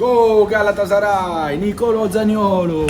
Go Galatasaray! Nicolo Zaniolo!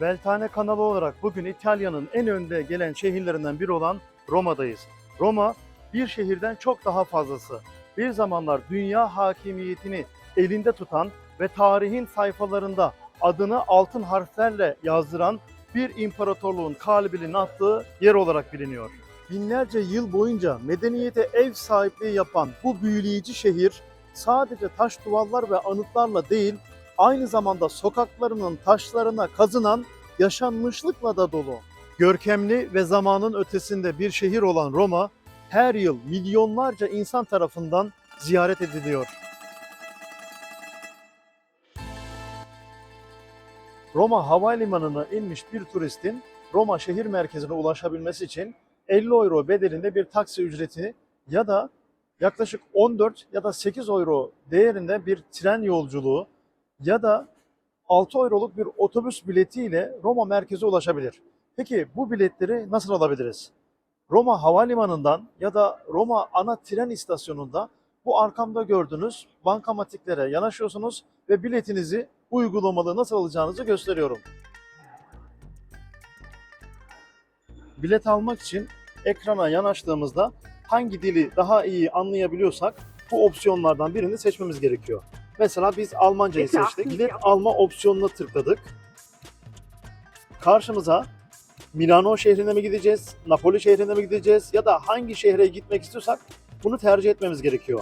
Beltane kanalı olarak bugün İtalya'nın en önde gelen şehirlerinden biri olan Roma'dayız. Roma bir şehirden çok daha fazlası. Bir zamanlar dünya hakimiyetini elinde tutan ve tarihin sayfalarında adını altın harflerle yazdıran bir imparatorluğun kalbinin attığı yer olarak biliniyor. Binlerce yıl boyunca medeniyete ev sahipliği yapan bu büyüleyici şehir sadece taş duvarlar ve anıtlarla değil, aynı zamanda sokaklarının taşlarına kazınan yaşanmışlıkla da dolu. Görkemli ve zamanın ötesinde bir şehir olan Roma her yıl milyonlarca insan tarafından ziyaret ediliyor. Roma Havalimanı'na inmiş bir turistin Roma şehir merkezine ulaşabilmesi için 50 euro bedelinde bir taksi ücreti ya da yaklaşık 14 ya da 8 euro değerinde bir tren yolculuğu ya da 6 euroluk bir otobüs biletiyle Roma merkeze ulaşabilir. Peki bu biletleri nasıl alabiliriz? Roma Havalimanı'ndan ya da Roma ana tren istasyonunda bu arkamda gördüğünüz bankamatiklere yanaşıyorsunuz ve biletinizi uygulamalı nasıl alacağınızı gösteriyorum. Bilet almak için ekrana yanaştığımızda hangi dili daha iyi anlayabiliyorsak bu opsiyonlardan birini seçmemiz gerekiyor. Mesela biz Almancayı seçtik. Bilet alma opsiyonuna tıkladık. Karşımıza Milano şehrine mi gideceğiz, Napoli şehrine mi gideceğiz ya da hangi şehre gitmek istiyorsak bunu tercih etmemiz gerekiyor.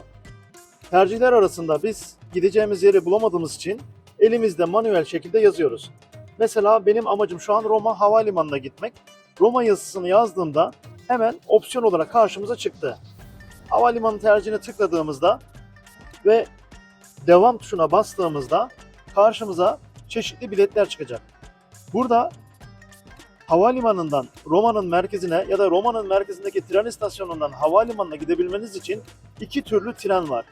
Tercihler arasında biz gideceğimiz yeri bulamadığımız için elimizde manuel şekilde yazıyoruz. Mesela benim amacım şu an Roma Havalimanı'na gitmek. Roma yazısını yazdığımda hemen opsiyon olarak karşımıza çıktı. Havalimanı tercihine tıkladığımızda ve devam tuşuna bastığımızda karşımıza çeşitli biletler çıkacak. Burada havalimanından Roma'nın merkezine ya da Roma'nın merkezindeki tren istasyonundan havalimanına gidebilmeniz için iki türlü tren var.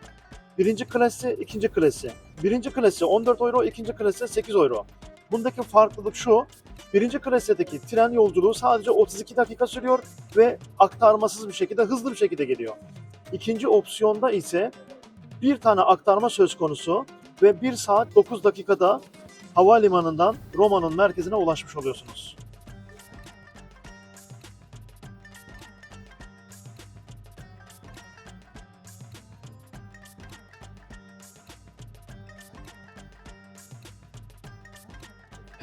Birinci klasi, ikinci klasi. Birinci klasi 14 euro, ikinci klasi 8 euro. Bundaki farklılık şu, birinci klasideki tren yolculuğu sadece 32 dakika sürüyor ve aktarmasız bir şekilde, hızlı bir şekilde geliyor. İkinci opsiyonda ise bir tane aktarma söz konusu ve 1 saat 9 dakikada havalimanından Roma'nın merkezine ulaşmış oluyorsunuz.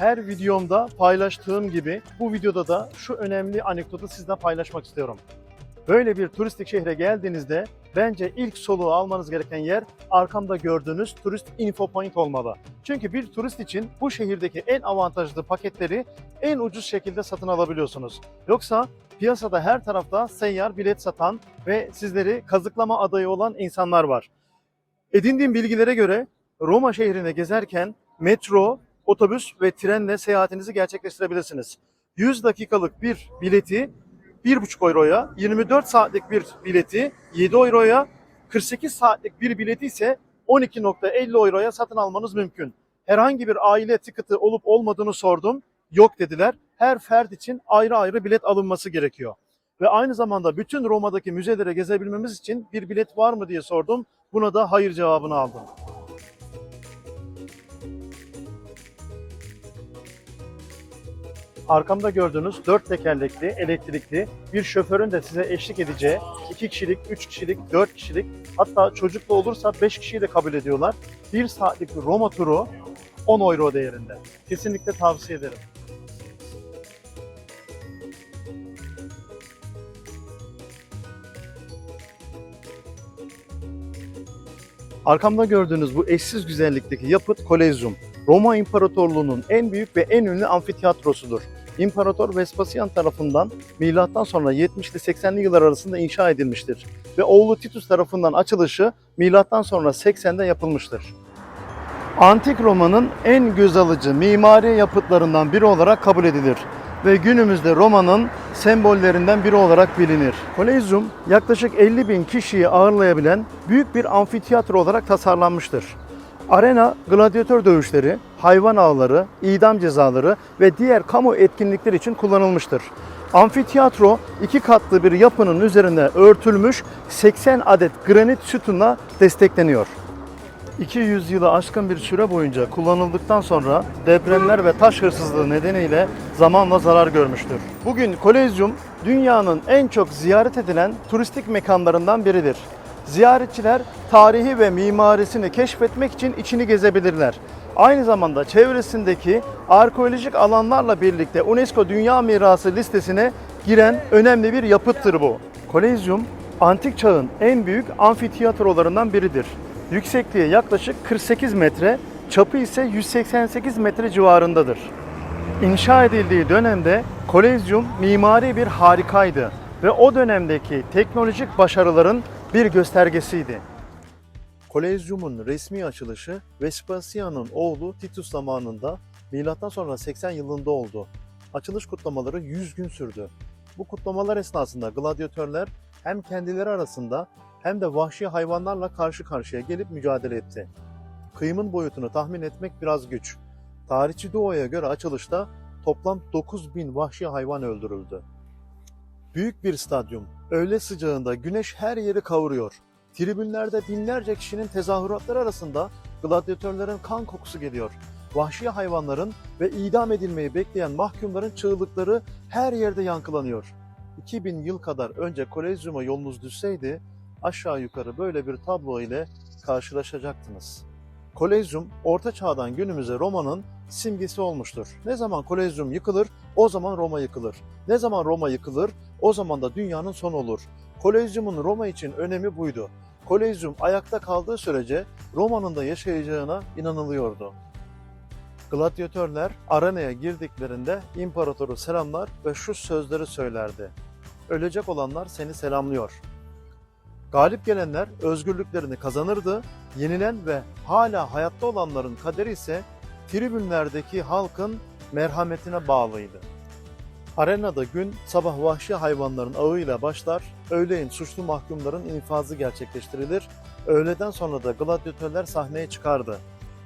Her videomda paylaştığım gibi bu videoda da şu önemli anekdotu sizle paylaşmak istiyorum. Böyle bir turistik şehre geldiğinizde bence ilk soluğu almanız gereken yer arkamda gördüğünüz turist info point olmalı. Çünkü bir turist için bu şehirdeki en avantajlı paketleri en ucuz şekilde satın alabiliyorsunuz. Yoksa piyasada her tarafta seyyar bilet satan ve sizleri kazıklama adayı olan insanlar var. Edindiğim bilgilere göre Roma şehrine gezerken metro, otobüs ve trenle seyahatinizi gerçekleştirebilirsiniz. 100 dakikalık bir bileti 1,5 euroya, 24 saatlik bir bileti 7 euroya, 48 saatlik bir bileti ise 12.50 euroya satın almanız mümkün. Herhangi bir aile tiketi olup olmadığını sordum. Yok dediler. Her fert için ayrı ayrı bilet alınması gerekiyor. Ve aynı zamanda bütün Roma'daki müzelere gezebilmemiz için bir bilet var mı diye sordum. Buna da hayır cevabını aldım. Arkamda gördüğünüz dört tekerlekli, elektrikli bir şoförün de size eşlik edeceği 2 kişilik, 3 kişilik, 4 kişilik hatta çocuklu olursa 5 kişiyi de kabul ediyorlar. 1 saatlik Roma turu 10 euro değerinde. Kesinlikle tavsiye ederim. Arkamda gördüğünüz bu eşsiz güzellikteki yapıt Kolezyum. Roma İmparatorluğu'nun en büyük ve en ünlü amfiteyatrosudur. İmparator Vespasian tarafından milattan sonra 70'li 80'li yıllar arasında inşa edilmiştir ve oğlu Titus tarafından açılışı milattan sonra 80'de yapılmıştır. Antik Roma'nın en göz alıcı mimari yapıtlarından biri olarak kabul edilir ve günümüzde Roma'nın sembollerinden biri olarak bilinir. Kolezyum yaklaşık 50 bin kişiyi ağırlayabilen büyük bir amfiteyatro olarak tasarlanmıştır. Arena, gladyatör dövüşleri, hayvan avları, idam cezaları ve diğer kamu etkinlikleri için kullanılmıştır. Amfiteyatro iki katlı bir yapının üzerine örtülmüş 80 adet granit sütunla destekleniyor. 200 yılı aşkın bir süre boyunca kullanıldıktan sonra depremler ve taş hırsızlığı nedeniyle zamanla zarar görmüştür. Bugün Kolezyum dünyanın en çok ziyaret edilen turistik mekanlarından biridir. Ziyaretçiler tarihi ve mimarisini keşfetmek için içini gezebilirler. Aynı zamanda çevresindeki arkeolojik alanlarla birlikte UNESCO Dünya Mirası listesine giren önemli bir yapıttır bu. Kolezyum, antik çağın en büyük amfiteyatrolarından biridir. Yüksekliği yaklaşık 48 metre, çapı ise 188 metre civarındadır. İnşa edildiği dönemde Kolezyum mimari bir harikaydı ve o dönemdeki teknolojik başarıların bir göstergesiydi. Kolezyum'un resmi açılışı Vespasian'ın oğlu Titus zamanında milattan sonra 80 yılında oldu. Açılış kutlamaları 100 gün sürdü. Bu kutlamalar esnasında gladyatörler hem kendileri arasında hem de vahşi hayvanlarla karşı karşıya gelip mücadele etti. Kıyımın boyutunu tahmin etmek biraz güç. Tarihçi Doğa'ya göre açılışta toplam 9000 vahşi hayvan öldürüldü. Büyük bir stadyum. Öğle sıcağında güneş her yeri kavuruyor. Tribünlerde binlerce kişinin tezahüratları arasında gladyatörlerin kan kokusu geliyor. Vahşi hayvanların ve idam edilmeyi bekleyen mahkumların çığlıkları her yerde yankılanıyor. 2000 yıl kadar önce Kolezyum'a yolunuz düşseydi aşağı yukarı böyle bir tablo ile karşılaşacaktınız. Kolezyum Orta Çağ'dan günümüze Roma'nın simgesi olmuştur. Ne zaman Kolezyum yıkılır, o zaman Roma yıkılır. Ne zaman Roma yıkılır, o zaman da dünyanın sonu olur. Kolezyumun Roma için önemi buydu. Kolezyum ayakta kaldığı sürece Roma'nın da yaşayacağına inanılıyordu. Gladyatörler arenaya girdiklerinde imparatoru selamlar ve şu sözleri söylerdi. Ölecek olanlar seni selamlıyor. Galip gelenler özgürlüklerini kazanırdı, yenilen ve hala hayatta olanların kaderi ise tribünlerdeki halkın merhametine bağlıydı. Arenada gün sabah vahşi hayvanların ağıyla başlar, öğleyin suçlu mahkumların infazı gerçekleştirilir, öğleden sonra da gladyatörler sahneye çıkardı.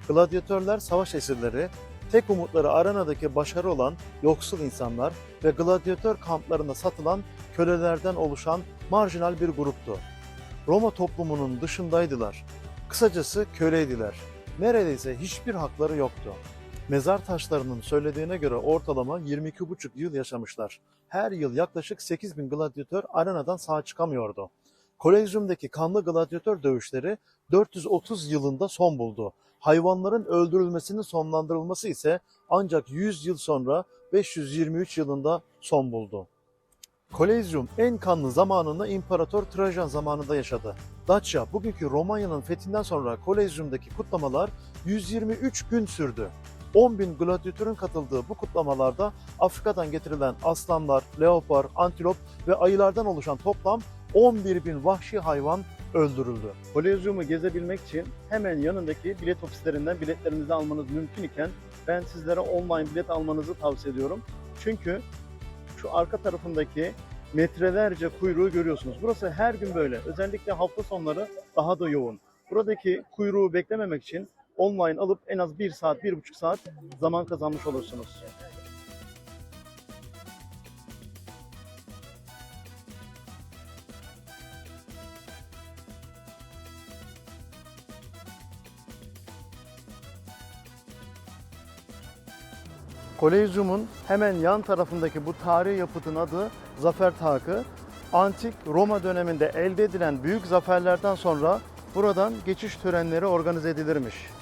Gladyatörler savaş esirleri, tek umutları arenadaki başarı olan yoksul insanlar ve gladyatör kamplarına satılan kölelerden oluşan marjinal bir gruptu. Roma toplumunun dışındaydılar. Kısacası köleydiler. Neredeyse hiçbir hakları yoktu. Mezar taşlarının söylediğine göre ortalama 22,5 yıl yaşamışlar. Her yıl yaklaşık 8 bin gladyatör arenadan sağ çıkamıyordu. Kolezyum'daki kanlı gladyatör dövüşleri 430 yılında son buldu. Hayvanların öldürülmesinin sonlandırılması ise ancak 100 yıl sonra 523 yılında son buldu. Kolezyum en kanlı zamanını İmparator Trajan zamanında yaşadı. Dacia, bugünkü Romanya'nın fethinden sonra Kolezyum'daki kutlamalar 123 gün sürdü. 10 bin gladyatörün katıldığı bu kutlamalarda Afrika'dan getirilen aslanlar, leopar, antilop ve ayılardan oluşan toplam 11 bin vahşi hayvan öldürüldü. Kolezyumu gezebilmek için hemen yanındaki bilet ofislerinden biletlerinizi almanız mümkün iken ben sizlere online bilet almanızı tavsiye ediyorum. Çünkü şu arka tarafındaki metrelerce kuyruğu görüyorsunuz. Burası her gün böyle. Özellikle hafta sonları daha da yoğun. Buradaki kuyruğu beklememek için online alıp en az 1 saat, 1,5 saat zaman kazanmış olursunuz. Kolezyum'un hemen yan tarafındaki bu tarihi yapıtın adı Zafer Takı. Antik Roma döneminde elde edilen büyük zaferlerden sonra buradan geçiş törenleri organize edilirmiş.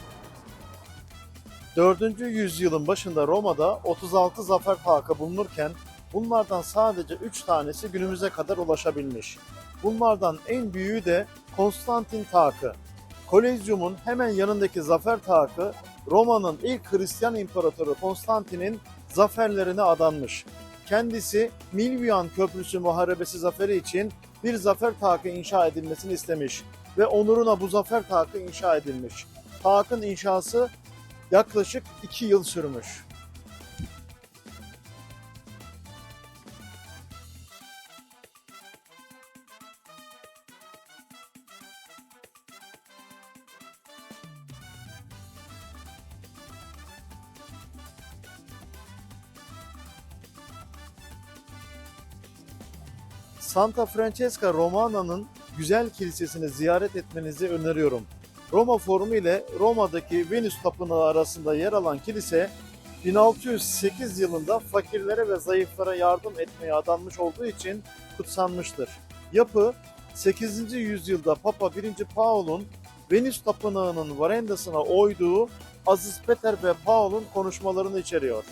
4. yüzyılın başında Roma'da 36 zafer takı bulunurken bunlardan sadece 3 tanesi günümüze kadar ulaşabilmiş. Bunlardan en büyüğü de Konstantin Takı. Kolezyum'un hemen yanındaki zafer takı Roma'nın ilk Hristiyan imparatoru Konstantin'in zaferlerine adanmış. Kendisi Milvian Köprüsü Muharebesi zaferi için bir zafer takı inşa edilmesini istemiş ve onuruna bu zafer takı inşa edilmiş. Takın inşası yaklaşık 2 yıl sürmüş. Santa Francesca Romana'nın güzel kilisesini ziyaret etmenizi öneriyorum. Roma Forumu ile Roma'daki Venüs Tapınağı arasında yer alan kilise 1608 yılında fakirlere ve zayıflara yardım etmeye adanmış olduğu için kutsanmıştır. Yapı 8. yüzyılda Papa 1. Paul'un Venüs Tapınağı'nın varendasına oyduğu Aziz Peter ve Paul'un konuşmalarını içeriyor.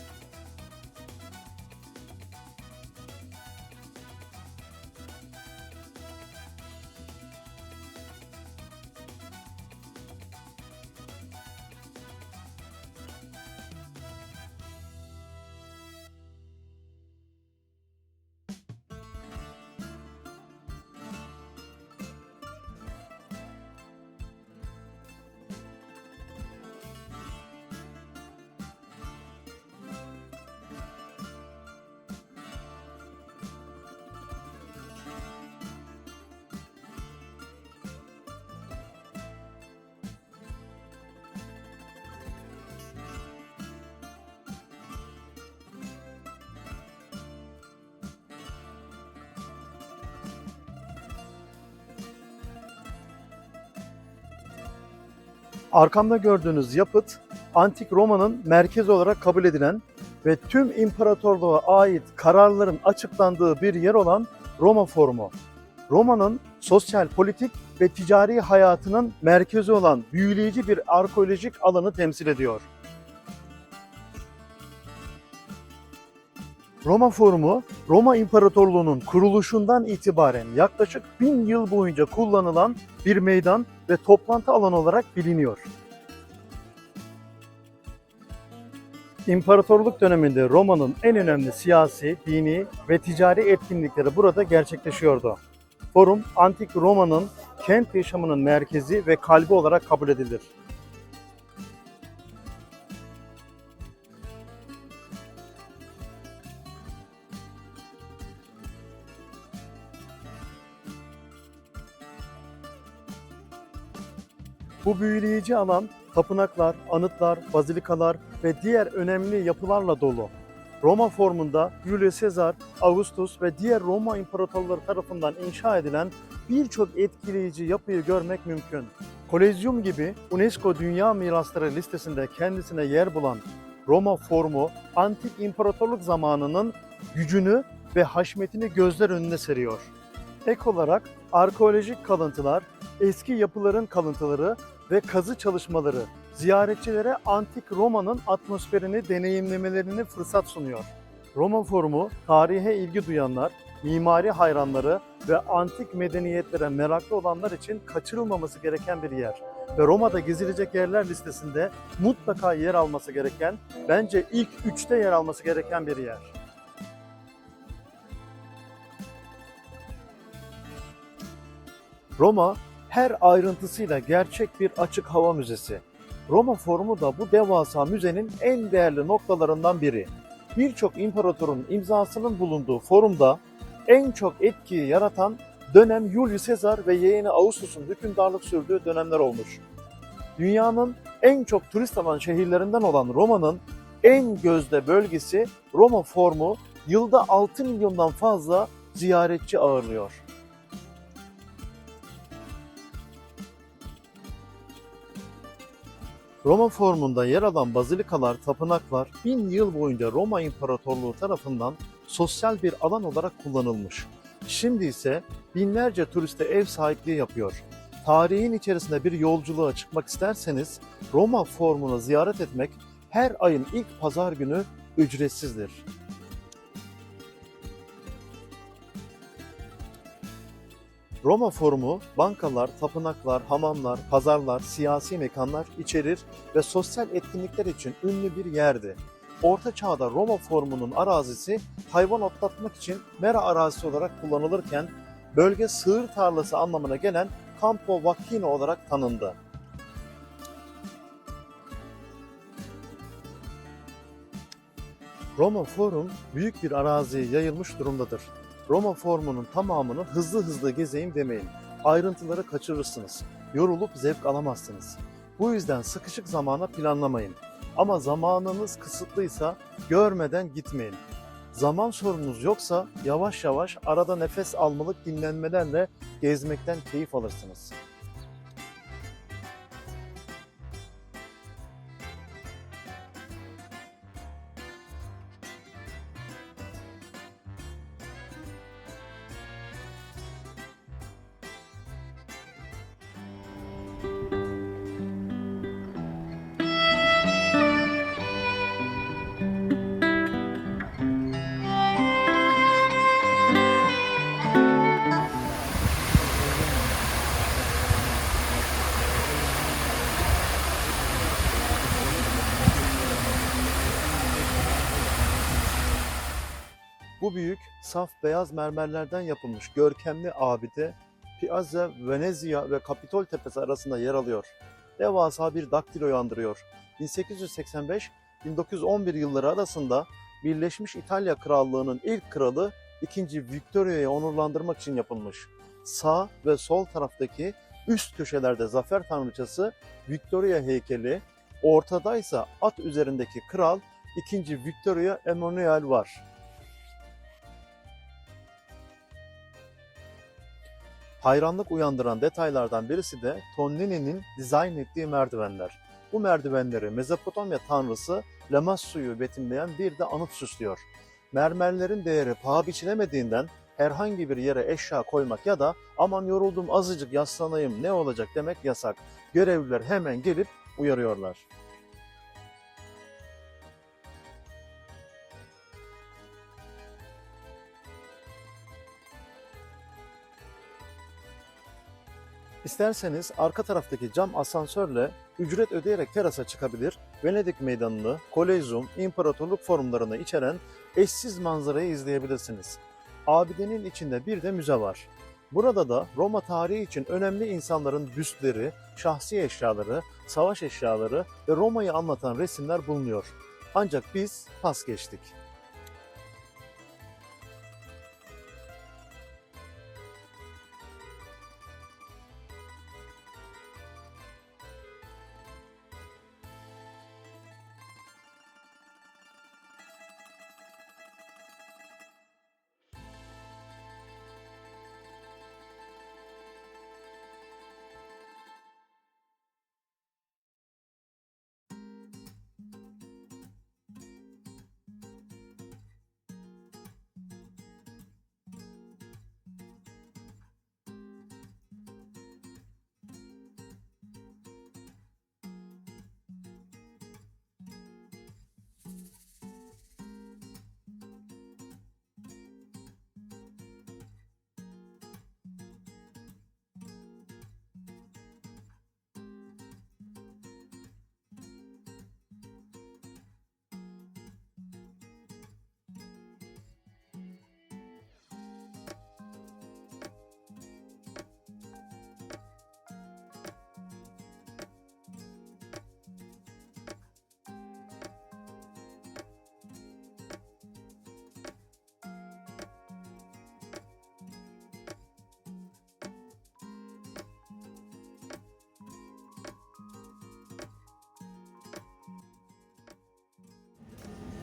Arkamda gördüğünüz yapıt Antik Roma'nın merkezi olarak kabul edilen ve tüm imparatorluğa ait kararların açıklandığı bir yer olan Roma Forumu. Roma'nın sosyal, politik ve ticari hayatının merkezi olan büyüleyici bir arkeolojik alanı temsil ediyor. Roma Forumu, Roma İmparatorluğu'nun kuruluşundan itibaren yaklaşık bin yıl boyunca kullanılan bir meydan ve toplantı alanı olarak biliniyor. İmparatorluk döneminde Roma'nın en önemli siyasi, dini ve ticari etkinlikleri burada gerçekleşiyordu. Forum, Antik Roma'nın kent yaşamının merkezi ve kalbi olarak kabul edilir. Bu büyüleyici alan tapınaklar, anıtlar, bazilikalar ve diğer önemli yapılarla dolu. Roma formunda Julius Caesar, Augustus ve diğer Roma imparatorları tarafından inşa edilen birçok etkileyici yapıyı görmek mümkün. Kolezyum gibi UNESCO Dünya Mirasları listesinde kendisine yer bulan Roma formu antik imparatorluk zamanının gücünü ve haşmetini gözler önüne seriyor. Ek olarak arkeolojik kalıntılar, eski yapıların kalıntıları ve kazı çalışmaları ziyaretçilere antik Roma'nın atmosferini deneyimlemelerini fırsat sunuyor. Roma Forumu tarihe ilgi duyanlar, mimari hayranları ve antik medeniyetlere meraklı olanlar için kaçırılmaması gereken bir yer. Ve Roma'da gezilecek yerler listesinde mutlaka yer alması gereken, bence ilk üçte yer alması gereken bir yer. Roma her ayrıntısıyla gerçek bir açık hava müzesi. Roma Forumu da bu devasa müzenin en değerli noktalarından biri. Birçok imparatorun imzasının bulunduğu forumda en çok etkiyi yaratan dönem Julius Caesar ve yeğeni Augustus'un hükümdarlık sürdüğü dönemler olmuş. Dünyanın en çok turist alan şehirlerinden olan Roma'nın en gözde bölgesi Roma Forumu yılda 6 milyondan fazla ziyaretçi ağırlıyor. Roma formunda yer alan bazilikalar, tapınaklar bin yıl boyunca Roma İmparatorluğu tarafından sosyal bir alan olarak kullanılmış. Şimdi ise binlerce turiste ev sahipliği yapıyor. Tarihin içerisinde bir yolculuğa çıkmak isterseniz Roma formunu ziyaret etmek her ayın ilk pazar günü ücretsizdir. Roma Forumu bankalar, tapınaklar, hamamlar, pazarlar, siyasi mekanlar içerir ve sosyal etkinlikler için ünlü bir yerdi. Orta Çağ'da Roma Forumu'nun arazisi hayvan otlatmak için mera arazisi olarak kullanılırken bölge sığır tarlası anlamına gelen Campo Vaccino olarak tanındı. Roma Forum büyük bir araziye yayılmış durumdadır. Roma Forumu'nun tamamını hızlı hızlı gezeyim demeyin. Ayrıntıları kaçırırsınız. Yorulup zevk alamazsınız. Bu yüzden sıkışık zamana planlamayın. Ama zamanınız kısıtlıysa görmeden gitmeyin. Zaman sorunuz yoksa yavaş yavaş arada nefes almalık dinlenmelerle gezmekten keyif alırsınız. Saf beyaz mermerlerden yapılmış görkemli abide Piazza Venezia ve Kapitol Tepesi arasında yer alıyor. Devasa bir daktiloyu andırıyor. 1885-1911 yılları arasında Birleşmiş İtalya Krallığı'nın ilk kralı 2. Victoria'yı onurlandırmak için yapılmış. Sağ ve sol taraftaki üst köşelerde zafer tanrıçası Victoria heykeli, ortadaysa at üzerindeki kral 2. Victoria Emanuel var. Hayranlık uyandıran detaylardan birisi de Tonnini'nin dizayn ettiği merdivenler. Bu merdivenleri Mezopotamya tanrısı Lamassu'yu betimleyen bir de anıt süslüyor. Mermerlerin değeri paha biçilemediğinden herhangi bir yere eşya koymak ya da aman yoruldum azıcık yaslanayım ne olacak demek yasak. Görevliler hemen gelip uyarıyorlar. İsterseniz arka taraftaki cam asansörle ücret ödeyerek terasa çıkabilir, Venedik Meydanı'nı, Kolezyum, İmparatorluk formlarını içeren eşsiz manzarayı izleyebilirsiniz. Abidenin içinde bir de müze var. Burada da Roma tarihi için önemli insanların büstleri, şahsi eşyaları, savaş eşyaları ve Roma'yı anlatan resimler bulunuyor. Ancak biz pas geçtik.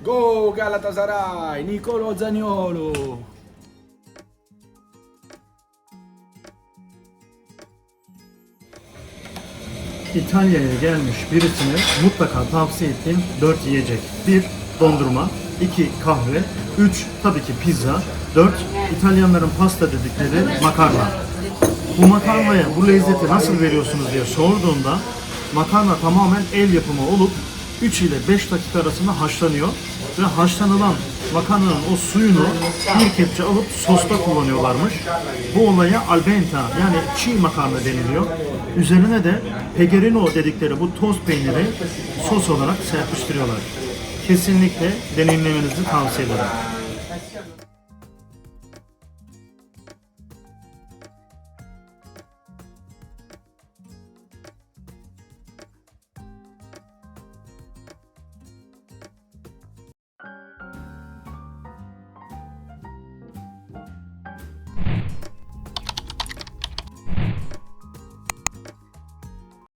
Go Galatasaray, Nicolo Zaniolo. İtalya'ya gelmiş birisine mutlaka tavsiye ettiğim 4 yiyecek. 1. Dondurma 2. Kahve 3. Tabii ki pizza 4. İtalyanların pasta dedikleri makarna. Bu makarnaya bu lezzeti nasıl veriyorsunuz diye sorduğunda makarna tamamen el yapımı olup 3 ile 5 dakika arasında haşlanıyor ve haşlanılan makarnanın o suyunu bir kepçe alıp sosta kullanıyorlarmış. Bu olaya al dente yani çiğ makarna deniliyor. Üzerine de pecorino dedikleri bu toz peyniri sos olarak serpiştiriyorlar. Kesinlikle deneyimlemenizi tavsiye ederim.